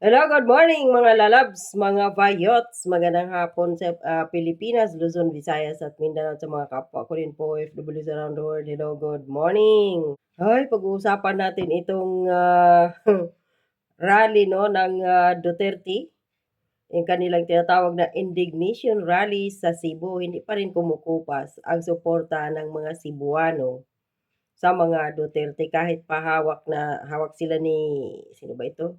Hello, good morning mga lalabs, mga bayots. Magandang hapon sa ah, Pilipinas, Luzon, Visayas at Mindanao sa mga kapwa ko rin po OFWs around the world. Hello, good morning. Ay, pag-uusapan natin itong ah, rally no ng ah, Duterte. Yung kanilang tinatawag na indignation rally sa Cebu, hindi pa rin kumukupas ang suporta ng mga Cebuano sa mga Duterte kahit pahawak na hawak sila ni sino ba ito?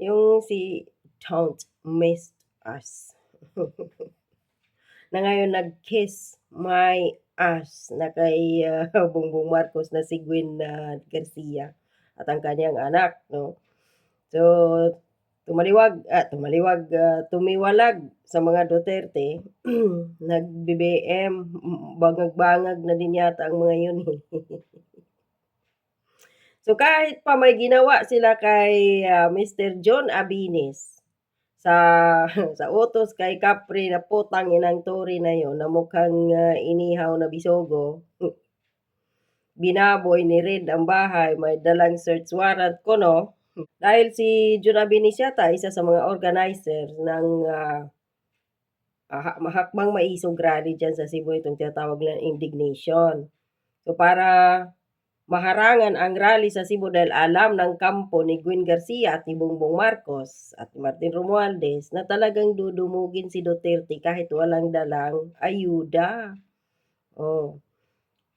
Yung si Don't Miss Us. na ngayon nag-kiss my ass na kay ah, Bongbong Marcos na si Gwen ah, Garcia at ang kanyang anak, no? So, tumaliwag, ah, tumaliwag, ah, tumiwalag sa mga Duterte, nag-BBM, bangag-bangag na din yata ang mga yun eh. So kahit pa may ginawa sila kay ah, Mr. John Abines sa sa utos kay Capri na putang inang Tory na yon na mukhang ah, inihaw na bisogo. Binaboy ni Red ang bahay, may dalang search warrant ko no. Dahil si John Abines yata isa sa mga organizer ng ah, ah, mahakbang maisog rally dyan sa Cebu itong tinatawag na indignation. So para maharangan ang rally sa Cebu dahil alam ng kampo ni Gwen Garcia at ni Bongbong Marcos at ni Martin Romualdez na talagang dudumugin si Duterte kahit walang dalang ayuda. Oh.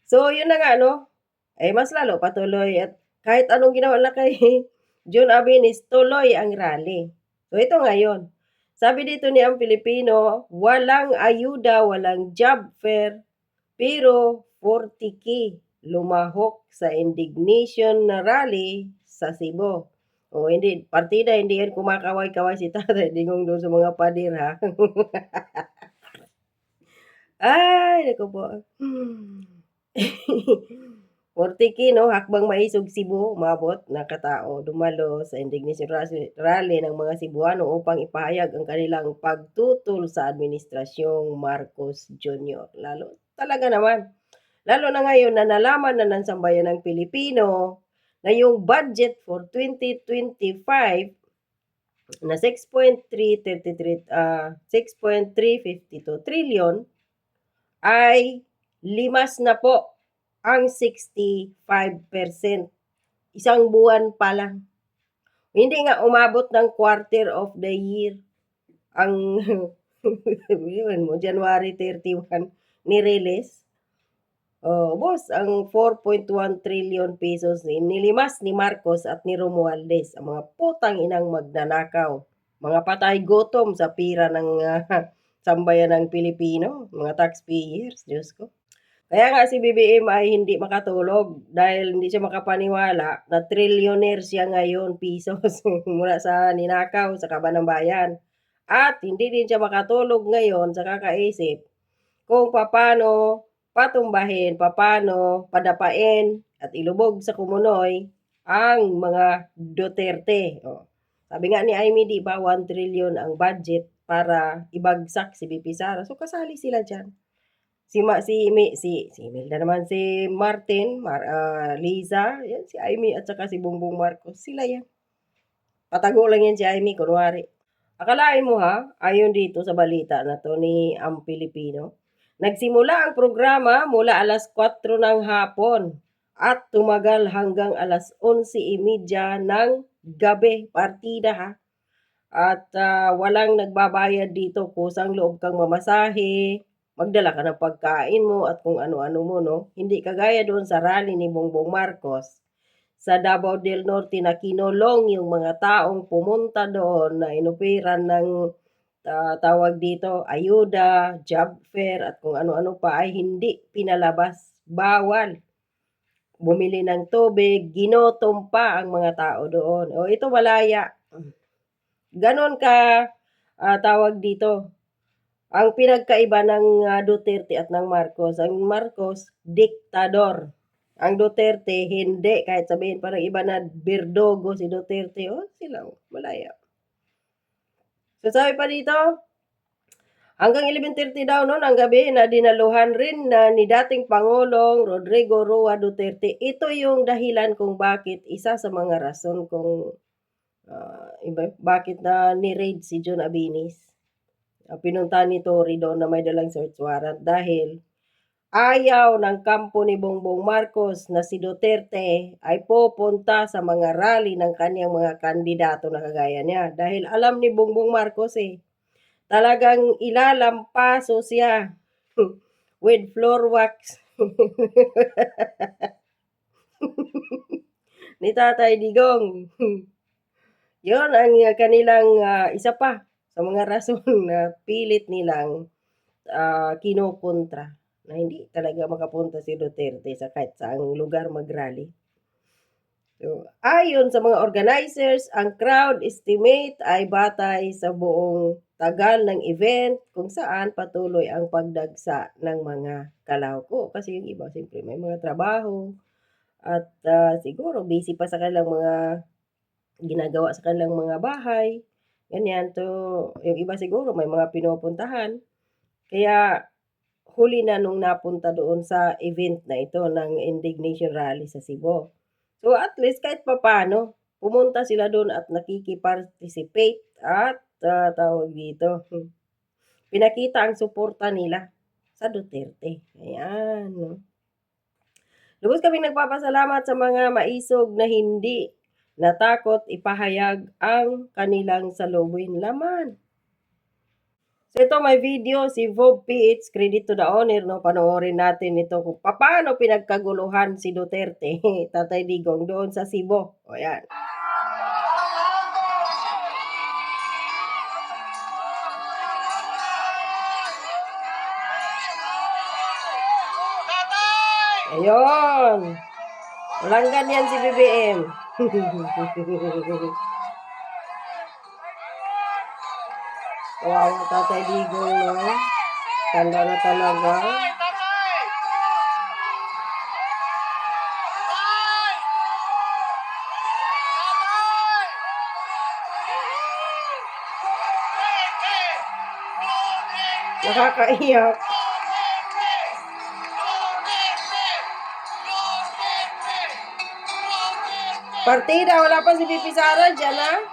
So, yun na nga, no? Eh, mas lalo patuloy at kahit anong ginawa na kay John Abinis, tuloy ang rally. So, ito ngayon. Sabi dito ni ang Pilipino, walang ayuda, walang job fair, pero 40k lumahok sa indignation na rally sa Cebu. O hindi, partida, hindi yan kumakaway-kaway si tatay, dingong doon sa mga padir ha. Ay, naku po. 40k no, hakbang maisog Cebu, umabot na katao, dumalo sa indignation rally ng mga Cebuano upang ipahayag ang kanilang pagtutol sa administrasyong Marcos Jr. Lalo, talaga naman, Lalo na ngayon na nalaman na ng sambayan ng Pilipino na yung budget for 2025 na 6.333 uh, 6.352 trillion ay limas na po ang 65%. Isang buwan pa lang. Hindi nga umabot ng quarter of the year ang mo, January 31 ni-release. Oh, boss, ang 4.1 trillion pesos ni nilimas ni Marcos at ni Romualdez, ang mga putang inang magnanakaw, mga patay gutom sa pira ng uh, sambayan ng Pilipino, mga taxpayers, Diyos ko. Kaya nga si BBM ay hindi makatulog dahil hindi siya makapaniwala na trillionaire siya ngayon pesos mula sa ninakaw sa kaban ng bayan. At hindi din siya makatulog ngayon sa kakaisip kung paano patumbahin, papano, padapain, at ilubog sa kumunoy ang mga Duterte. O, sabi nga ni Amy, di ba, 1 trillion ang budget para ibagsak si BP Sara. So, kasali sila dyan. Si, Ma, si, Mi, si, si Imelda naman, si Martin, Mar, uh, Liza, yan, si Amy, at saka si Bongbong Marcos. Sila yan. Patago lang yan si Amy, kunwari. Akalain mo ha, ayon dito sa balita na to ni Ang Pilipino, Nagsimula ang programa mula alas 4 ng hapon at tumagal hanggang alas 11.30 ng gabi. Partida ha. At uh, walang nagbabayad dito. Kusang loob kang mamasahe, magdala ka ng pagkain mo at kung ano-ano mo, no? Hindi kagaya doon sa rally ni Bongbong Marcos sa Davao del Norte na kinulong yung mga taong pumunta doon na inupiran ng uh, tawag dito, ayuda, job fair, at kung ano-ano pa ay hindi pinalabas. Bawal. Bumili ng tubig, ginotom pa ang mga tao doon. O ito malaya. Ganon ka uh, tawag dito. Ang pinagkaiba ng uh, Duterte at ng Marcos, ang Marcos, diktador. Ang Duterte, hindi. Kahit sabihin parang iba na birdogo si Duterte. O, oh, sila, malaya. So sabi pa dito, hanggang 11.30 daw noon ang gabi na dinaluhan rin na ni dating Pangulong Rodrigo Roa Duterte. Ito yung dahilan kung bakit isa sa mga rason kung uh, iba, bakit na ni-raid si John Abinis. Ah, pinuntahan ni Tory doon na may dalang search warrant dahil ayaw ng kampo ni Bongbong Marcos na si Duterte ay pupunta sa mga rally ng kanyang mga kandidato na kagaya niya. Dahil alam ni Bongbong Marcos eh, talagang ilalampaso siya with floor wax ni Tatay Digong. Yon ang kanilang uh, isa pa sa mga rason na pilit nilang uh, kinukontra na hindi talaga makapunta si Duterte sa kahit saang lugar mag-rally. So, ayon sa mga organizers, ang crowd estimate ay batay sa buong tagal ng event kung saan patuloy ang pagdagsa ng mga kalawko. Kasi yung iba, siyempre may mga trabaho at uh, siguro busy pa sa kanilang mga ginagawa sa kanilang mga bahay. Ganyan. To, yung iba siguro may mga pinupuntahan. Kaya huli na nung napunta doon sa event na ito ng indignation rally sa Cebu. So at least kahit papano, pumunta sila doon at nakikiparticipate at uh, tawag dito. Pinakita ang suporta nila sa Duterte. Ayan. Lubos kami nagpapasalamat sa mga maisog na hindi natakot ipahayag ang kanilang salubin laman. So ito may video si Vob PH, credit to the owner, no? panoorin natin ito kung paano pinagkaguluhan si Duterte, Tatay Digong, doon sa Cebu. O yan. Ayun. Walang ganyan si BBM. Kawawa tatay Digong, no? Tanda na talaga. Nakakaiyak. Partida, wala pa si Pipi Sara dyan, ha?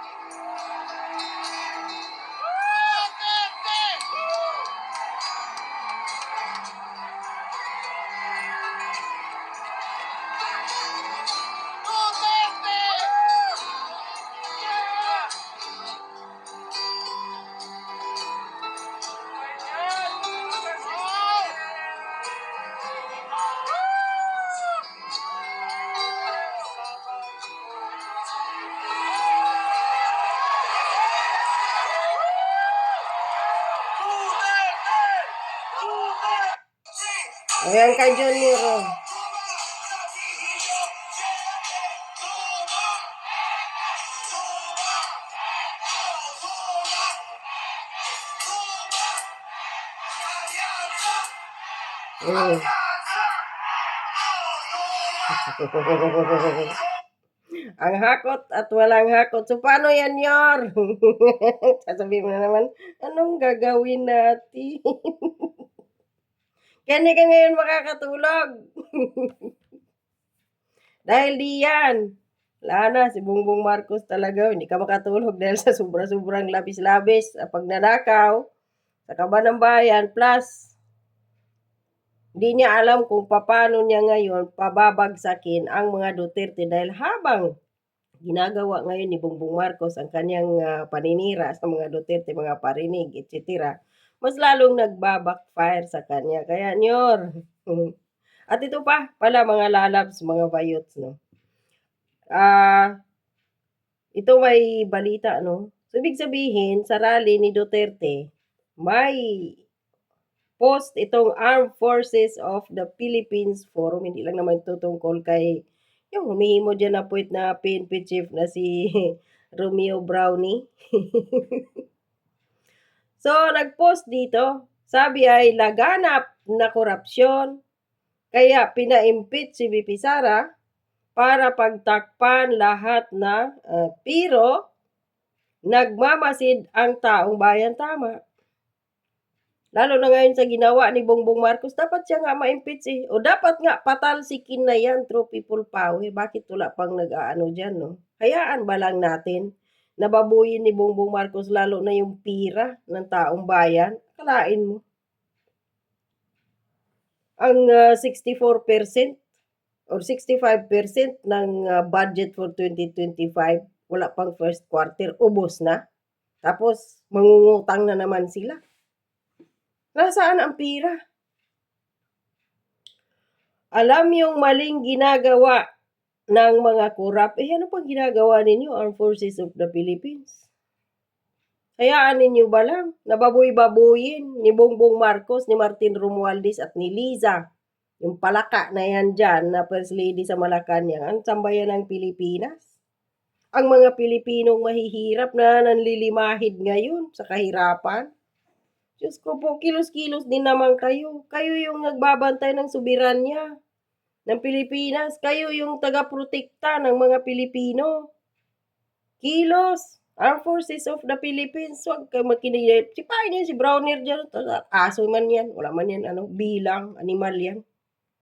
Ayan kay oh. Mm. Ang hakot at walang hakot. So, paano yan, Yor? Sasabihin mo na naman, anong gagawin natin? Hindi ka ngayon makakatulog. dahil di yan. Wala na, si Bongbong Marcos talaga. Hindi ka makatulog dahil sa sobra-sobrang labis-labis. Sa pagnanakaw, sa kaba ng bayan, plus hindi niya alam kung paano niya ngayon pababagsakin ang mga Duterte dahil habang ginagawa ngayon ni Bongbong Marcos ang kanyang uh, paninira sa mga Duterte, mga parinig, etc., mas lalong nagbabackfire sa kanya. Kaya, Nyor, at ito pa pala mga lalabs, mga bayots, no? Ah, uh, ito may balita, no? So, ibig sabihin, sa rally ni Duterte, may post itong Armed Forces of the Philippines Forum. Hindi lang naman tutungkol kay yung humihimo dyan na puwit na PNP chief na si Romeo Brownie. so, nag-post dito. Sabi ay laganap na korupsyon. Kaya pina-impeach si BP Sara para pagtakpan lahat na uh, pero nagmamasid ang taong bayan tama. Lalo na ngayon sa ginawa ni Bongbong Marcos, dapat siya nga ma-impeach. O dapat nga patalsikin na yan through people power. Bakit wala pang nag-aano dyan, no? Hayaan ba lang natin nababuyin ni Bongbong Marcos lalo na yung pira ng taong bayan. Akalain mo. Ang ah, 64% or 65% ng ah, budget for 2025, wala pang first quarter, ubos na. Tapos, mangungutang na naman sila. Nasaan ang pira? Alam yung maling ginagawa ng mga kurap, eh ano pang ginagawa ninyo, Armed Forces of the Philippines? Hayaan ninyo ba lang? Nababoy-baboyin ni Bongbong Marcos, ni Martin Romualdez at ni Liza. Yung palaka na yan dyan, na First Lady sa Malacanang, ang sambayan ng Pilipinas. Ang mga Pilipinong mahihirap na nanlilimahid ngayon sa kahirapan. Diyos ko po, kilos-kilos din naman kayo. Kayo yung nagbabantay ng soberanya ng Pilipinas. Kayo yung taga-protekta ng mga Pilipino. Kilos! Armed Forces of the Philippines. Huwag kayo makinig. Sipahin niyo si Browner dyan. Aso man yan. Wala man yan. Ano, bilang. Animal yan.